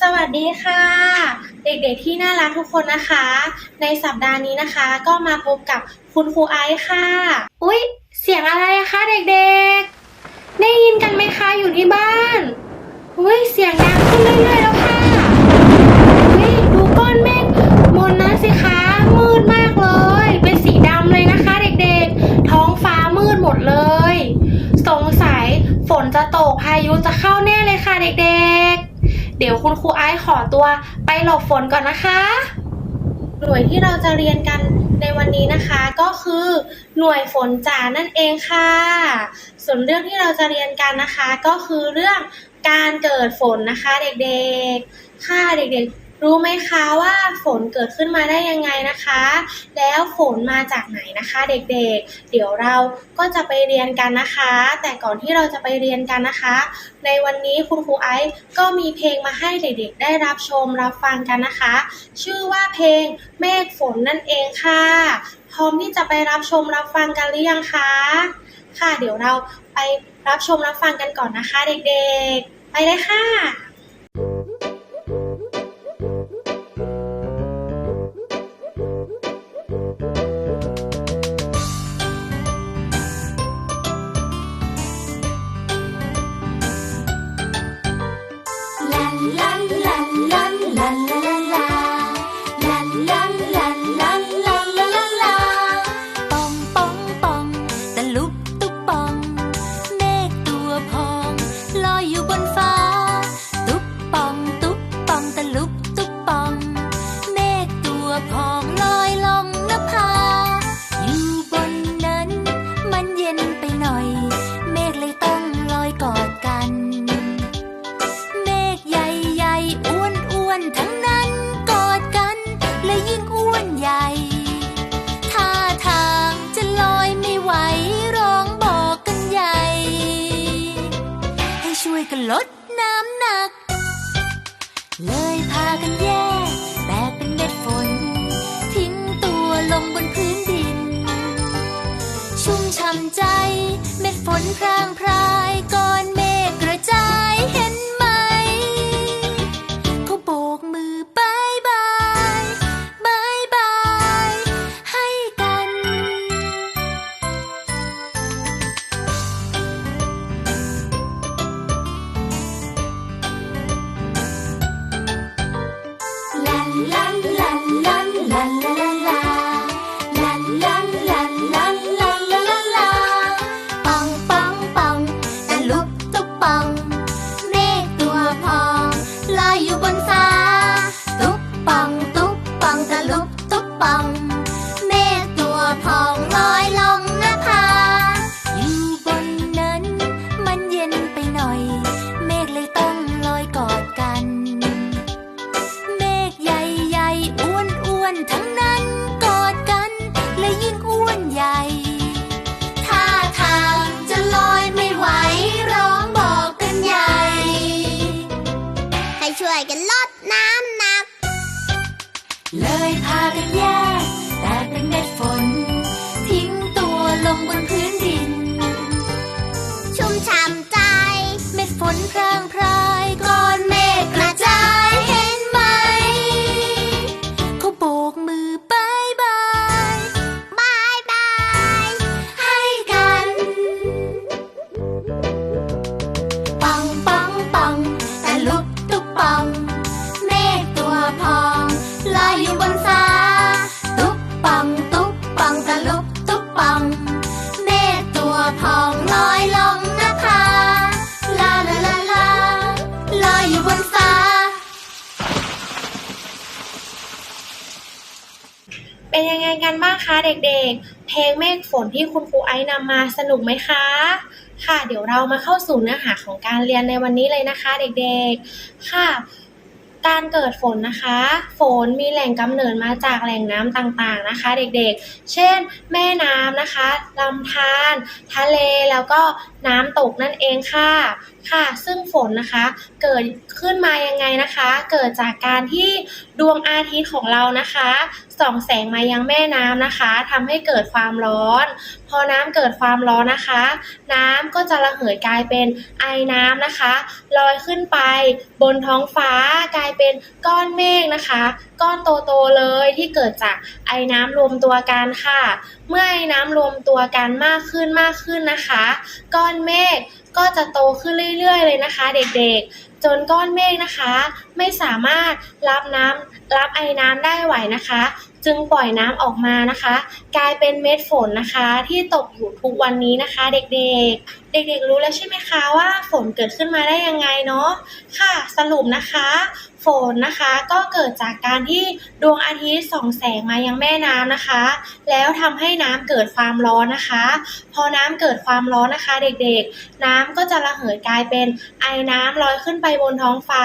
สวัสดีค่ะ เด็กๆที่น่ารักทุกคนนะคะ ในสัปดาห์นี้นะคะ ก็มาพบกับคุณครูไอซ์ค่ะ อุ๊ย เสียงอะไรคะเด็กๆ ได้ยินกันไหมคะอยู่ที่บ้านอุ๊ยเสียงดังขึ้นเรื่อยๆแล้วค่ะอุ๊ยดูก้อนเมฆบนนั้นสิคะมืดมากเลย เป็นสีดำเลยนะคะ เด็กๆ ท้องฟ้ามืดหมดเลย สงสัยฝนจะตกพายุจะเข้าแน่เลยค่ะเด็กๆ เดี๋ยวคุณครูไอซ์ขอตัวไปหลบฝนก่อนนะคะ หน่วยที่เราจะเรียนกันในวันนี้นะคะก็คือหน่วยฝนจ๋านั่นเองค่ะ ส่วนเรื่องที่เราจะเรียนกันนะคะ ก็คือเรื่องการเกิดฝนนะคะเด็กๆ ค่ะเด็กๆ รู้ไหมคะว่าฝนเกิดขึ้นมาได้ยังไงนะคะ แล้วฝนมาจากไหนนะคะเด็กๆเดี๋ยวเราก็จะไปเรียนกันนะคะ แต่ก่อนที่เราจะไปเรียนกันนะคะ ในวันนี้คุณครูไอซ์ก็มีเพลงมาให้เด็กๆ ได้รับชมรับฟังกันนะคะ ชื่อว่าเพลงเมฆฝนนั่นเองค่ะ พร้อมที่จะไปรับชมรับฟังกันหรือยังคะ ค่ะเดี๋ยวเราไปรับชมรับฟังกันก่อนนะคะ เด็กๆ ไปเลยค่ะ ก็ลดน้ำหนัก เลยพากันแยกแตกเป็นเม็ดฝน ทิ้งตัวลงบนพื้นดิน ชุ่มช่ำใจ เม็ดฝนพรางพรายก็ เลยพากันแยกแต่เป็นเม็ดฝน เป็นยังไงกันบ้างคะเด็กๆ เพลงเมฆฝนที่คุณครูไอซ์นำมาสนุกไหมคะ ค่ะเดี๋ยวเรามาเข้าสู่เนื้อหาของการเรียนในวันนี้เลยนะคะเด็กๆ ค่ะ การเกิดฝนนะคะ ฝนมีแหล่งกำเนิดมาจากแหล่งน้ำต่างๆนะคะ เด็กๆ เช่น แม่น้ำนะคะลำธารทะเลแล้วก็น้ำตกนั่นเองค่ะค่ะ ซึ่งฝนนะคะเกิดขึ้นมายังไงนะคะ เกิดจากการที่ดวงอาทิตย์ของเรานะคะ ส่องแสงมายังแม่น้ำนะคะทำให้เกิดความร้อน พอน้ำเกิดความร้อนนะคะ น้ำก็จะระเหยกลายเป็นไอน้ำนะคะลอยขึ้นไป บนท้องฟ้ากลายเป็นก้อนเมฆนะคะ ก้อนโตๆเลยที่เกิดจากไอน้ำรวมตัวกันค่ะ เมื่อไอน้ำรวมตัวกันมากขึ้นมากขึ้นนะคะ ก้อนเมฆก็จะโตขึ้นเรื่อยๆ เลยนะคะ เด็กๆ จนก้อนเมฆนะคะ ไม่สามารถรับน้ำรับไอน้ำได้ไหวนะคะ จึงปล่อยน้ำออกมานะคะ กลายเป็นเม็ดฝนนะคะ ที่ตกอยู่ทุกวันนี้นะคะ เด็กๆเด็กๆรู้แล้วใช่ไหมคะว่าฝนเกิดขึ้นมาได้ยังไงเนาะค่ะ สรุปนะคะ ฝนนะคะก็เกิดจากการที่ดวงอาทิตย์ส่องแสงมายังแม่น้ำนะคะ แล้วทำให้น้ำเกิดความร้อนนะคะ พอน้ำเกิดความร้อนนะคะ เด็กๆ น้ำก็จะระเหยกลายเป็นไอน้ำลอยขึ้นไปบนท้องฟ้า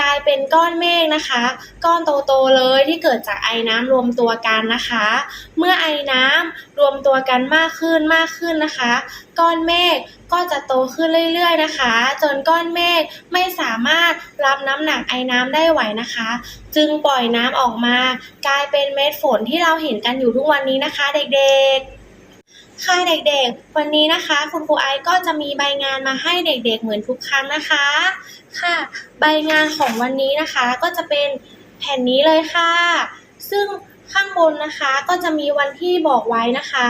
กลายเป็นก้อนเมฆนะคะ ก้อนโตๆเลยที่เกิดจากไอน้ำรวมตัวกันนะคะ เมื่อไอน้ำรวมตัวกันมากขึ้นมากขึ้นนะคะก้อนเมฆก็จะโตขึ้นเรื่อยๆนะคะ จนก้อนเมฆไม่สามารถรับน้ำหนักไอ้น้ำได้ไหวนะคะ จึงปล่อยน้ำออกมา กลายเป็นเม็ดฝนที่เราเห็นกันอยู่ทุกวันนี้นะคะ เด็กๆค่ะเด็กๆ วันนี้นะคะ คุณครูไอซ์ก็จะมีใบงานมาให้เด็กๆ เหมือนทุกครั้งนะคะ ค่ะ ใบงานของวันนี้นะคะก็จะเป็นแผ่นนี้เลยค่ะ ซึ่ง ข้างบนนะคะก็จะมีวันที่บอกไว้นะคะ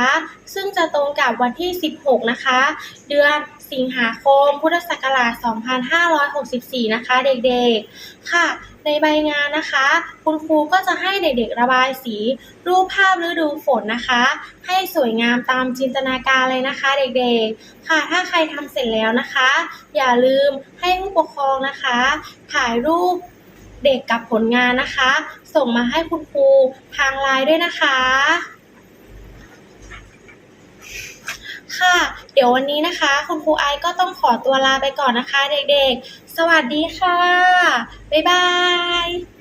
ซึ่งจะตรงกับวันที่ 16 นะคะ เดือนสิงหาคม พุทธศักราช 2564 นะคะ เด็กๆ ค่ะ ในใบงานนะคะ คุณครูก็จะให้เด็กๆ ระบายสี รูปภาพฤดูฝนนะคะ ให้สวยงามตามจินตนาการเลยนะคะ เด็กๆ ค่ะ ถ้าใครทำเสร็จแล้วนะคะ อย่าลืมให้ผู้ปกครองนะคะ ถ่ายรูป เด็กกับผลงานนะคะ ส่งมาให้คุณครูทางไลน์ด้วยนะคะ ค่ะ เดี๋ยววันนี้นะคะ คุณครูไอซ์ก็ต้องขอตัวลาไปก่อนนะคะ เด็กๆ สวัสดีค่ะ บ๊ายบาย